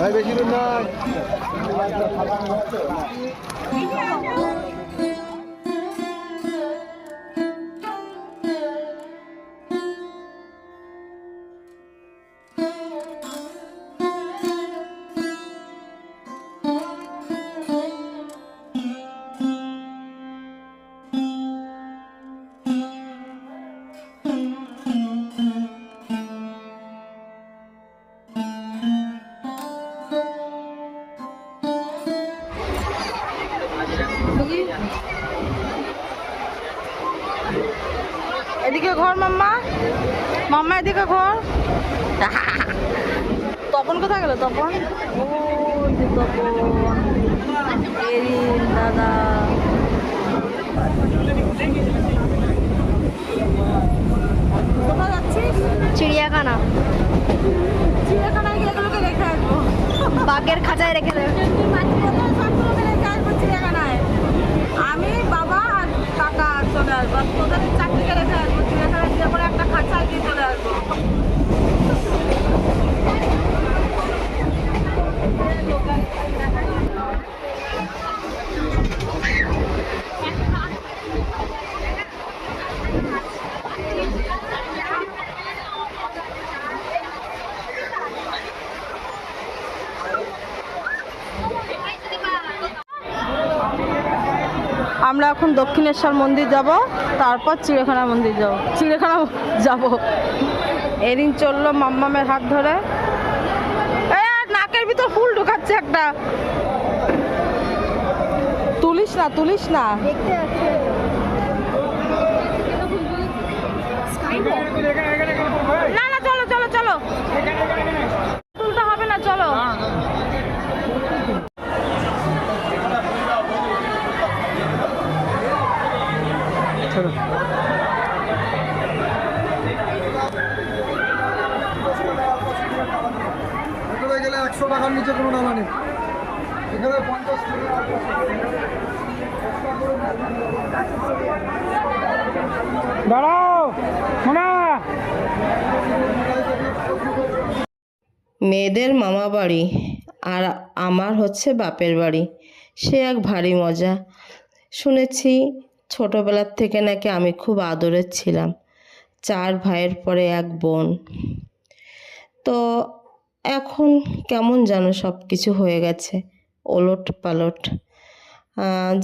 ভাই বেশি দূর নয় এদিকে ঘর মাম্মা। মাম্মা এদিকে ঘর। তপন কোথায় গেল তপন? তপন। দাদা। কোথায় যাচ্ছিস? চিড়িয়াখানা। চিড়িয়াখানায় গিয়ে এগুলোকে রেখে আসব। বাঘের খাঁচায় রেখে দেবে আমি বাবা আর কাকা চলে আসব। আর তোদের চাকরিকে আসব চিড়িয়াখানা গিয়ে পরে একটা খাঁচায় দিয়ে চলে আসব। আমরা এখন দক্ষিণেশ্বর মন্দির যাব তারপর চিড়িয়াখানা মন্দির যাব। চিড়িয়াখানা যাব। এদিন চলল মাম্মামের হাত ধরে। নাকের ভিতর ফুল ঢুকাচ্ছে একটা। তুলিস না তুলিস না। না না চলো চলো চলো। টাকার নিচে কোনো নামা নেই। এখানে পঞ্চাশ দাঁড়াও শোনা। মেয়েদের মামা বাড়ি আর আমার হচ্ছে বাপের বাড়ি। সে এক ভারী মজা। শুনেছি ছোটোবেলার থেকে নাকি আমি খুব আদরের ছিলাম। চার ভাইয়ের পরে এক বোন। তো এখন কেমন যেন সব কিছু হয়ে গেছে, ওলট পালট।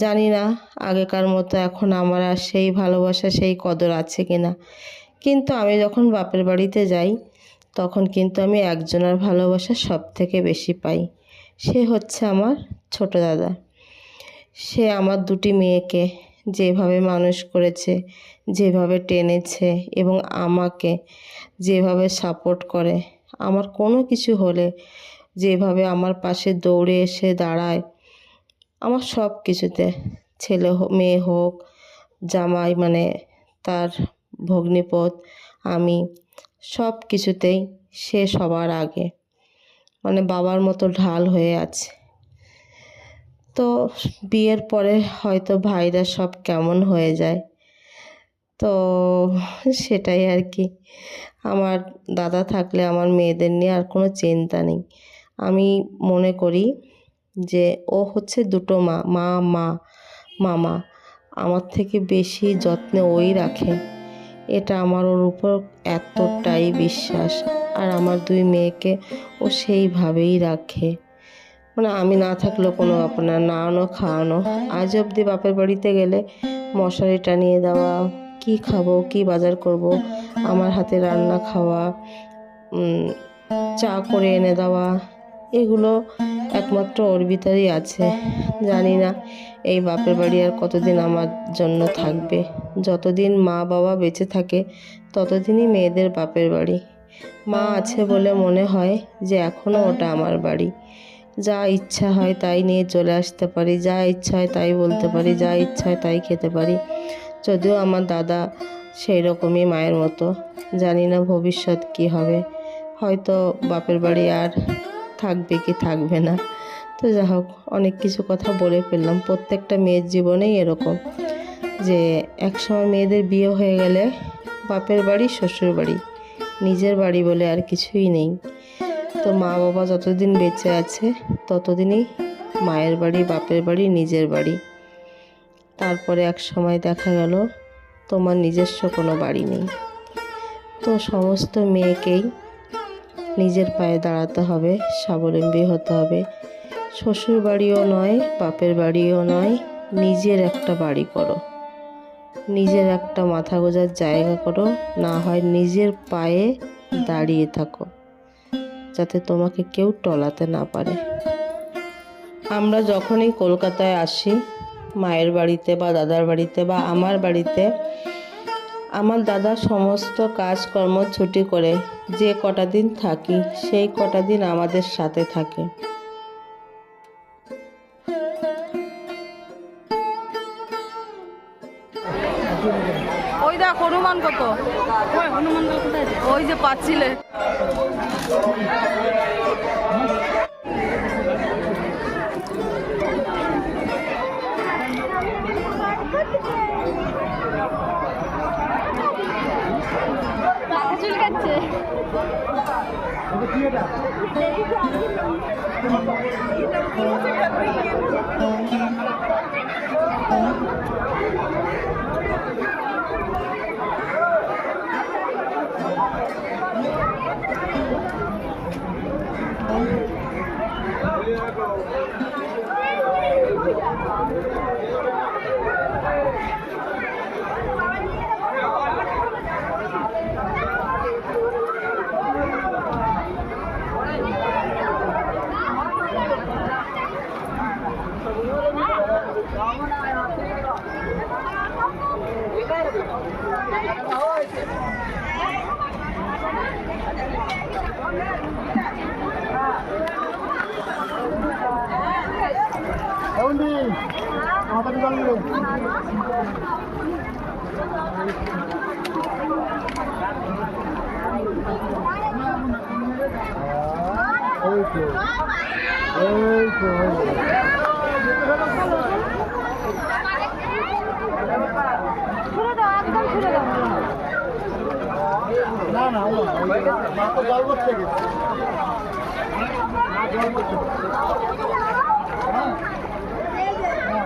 জানি না আগেকার মতো এখন আমার আর সেই ভালোবাসা, সেই কদর আছে কি না কিন্তু আমি যখন বাপের বাড়িতে যাই, তখন কিন্তু আমি একজনের ভালোবাসা সব থেকে বেশি পাই। সে হচ্ছে আমার ছোট দাদা। সে আমার দুটি মেয়েকে যেভাবে মানুষ করেছে, যেভাবে টেনেছে এবং আমাকে যেভাবে সাপোর্ট করে আমার কোনো কিছু হলে যেভাবে আমার পাশে দৌড়ে এসে দাঁড়ায়, আমার সব কিছুতে ছেলে মেয়ে হোক, জামাই মানে তার ভগ্নিপথ আমি সব কিছুতেই সে সবার আগে। মানে বাবার মতো ঢাল হয়ে আছে। তো বিয়ের পরে হয়তো ভাইরা সব কেমন হয়ে যায়। তো সেটাই আর কি। আমার দাদা থাকলে আমার মেয়েদের নিয়ে আর কোনো চিন্তা নেই। আমি মনে করি যে ও হচ্ছে দুটো মা মা মা, মামা। আমার থেকে বেশি যত্নে ওই রাখে। এটা আমার ওর উপর এতটাই বিশ্বাস। আর আমার দুই মেয়েকে ও সেইভাবেই রাখে। মানে আমি না থাকলেও কোনো না নাওয়ানো খাওয়ানো। আজ অবধি বাপের বাড়িতে গেলে মশারি টানিয়ে দেওয়া কি খাব, কি বাজার করব? আমার হাতে রান্না খাওয়া চা করে এনে দেওয়া, এগুলো একমাত্র ওর ভিতরেই আছে। জানি না এই বাপের বাড়ি আর কতদিন আমার জন্য থাকবে। যতদিন মা বাবা বেঁচে থাকে, ততদিনই মেয়েদের বাপের বাড়ি। মা আছে বলে মনে হয় যে এখনও ওটা আমার বাড়ি। যা ইচ্ছা হয় তাই নিয়ে চলে আসতে পারি, যা ইচ্ছা হয় তাই বলতে পারি, যা ইচ্ছা হয় তাই খেতে পারি। যদিও আমার দাদা সেই রকমই মায়ের মতো, জানি না ভবিষ্যৎ কি হবে। হয়তো বাপের বাড়ি আর থাকবে কি থাকবে না। তো যা হোক, অনেক কিছু কথা বলে ফেললাম। প্রত্যেকটা মেয়ের জীবনেই এরকম যে, একসময় মেয়েদের বিয়ে হয়ে গেলে বাপের বাড়ি, শ্বশুর বাড়ি, নিজের বাড়ি বলে আর কিছুই নেই। তো মা বাবা যতদিন বেঁচে আছে, ততদিনই মায়ের বাড়ি, বাপের বাড়ি, নিজের বাড়ি। তারপরে এক সময় দেখা গেল তোমার নিজস্ব কোনো বাড়ি নেই। তো সমস্ত মেয়েকেই নিজের পায়ে দাঁড়াতে হবে, স্বাবলম্বী হতে হবে। শ্বশুর বাড়িও নয়, বাপের বাড়িও নয়, নিজের একটা বাড়ি করো। নিজের একটা মাথা গোজার জায়গা করো, না হয় নিজের পায়ে দাঁড়িয়ে থাকো, যাতে তোমাকে কেউ টলাতে না পারে। আমরা যখনই কলকাতায় আসি মায়ের বাড়িতে বা দাদার বাড়িতে বা আমার বাড়িতে আমার দাদা সমস্ত কাজকর্ম ছুটি করে যে কটা দিন থাকি, সেই কটা দিন আমাদের সাথে থাকে। ওই হনুমান কত? ওই যে পাচ্ছিলে। চুলকাচ্ছে এটা কি এটা না না মা তো জল করতে গেছে জল করতে এই তো জল বেরিয়ে চলে আসছে জল নামবে হ্যাঁ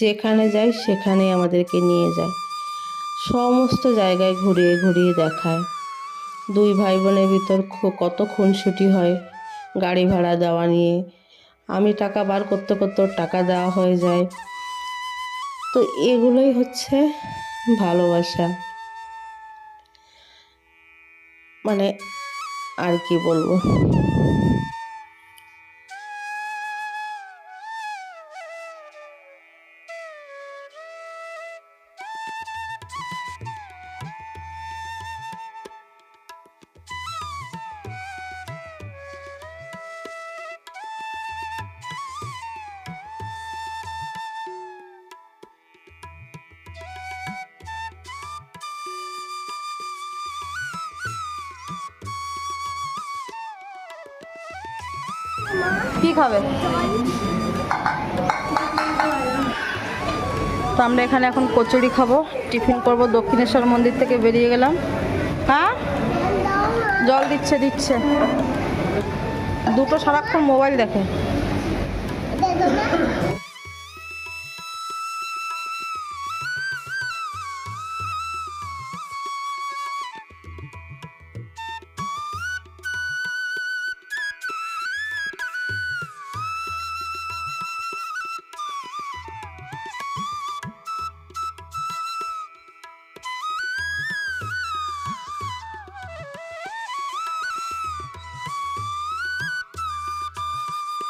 যেখানে যাই সেখানেই আমাদেরকে নিয়ে যায়। সমস্ত জায়গায় ঘুরিয়ে ঘুরিয়ে দেখায়। দুই ভাই বোনের ভিতর কত খুনসুটি হয়, গাড়ি ভাড়া দেওয়া নিয়ে। আমি টাকা বার করতে করতে টাকা দেওয়া হয়ে যায়। তো এগুলোই হচ্ছে ভালোবাসা। মানে আর কি বলব? কি খাবে? তো আমরা এখানে এখন কচুরি খাব। টিফিন করব। দক্ষিণেশ্বর মন্দির থেকে বেরিয়ে গেলাম। হ্যাঁ? জল দিচ্ছে দিচ্ছে। দুটো সারাক্ষণ মোবাইল দেখে।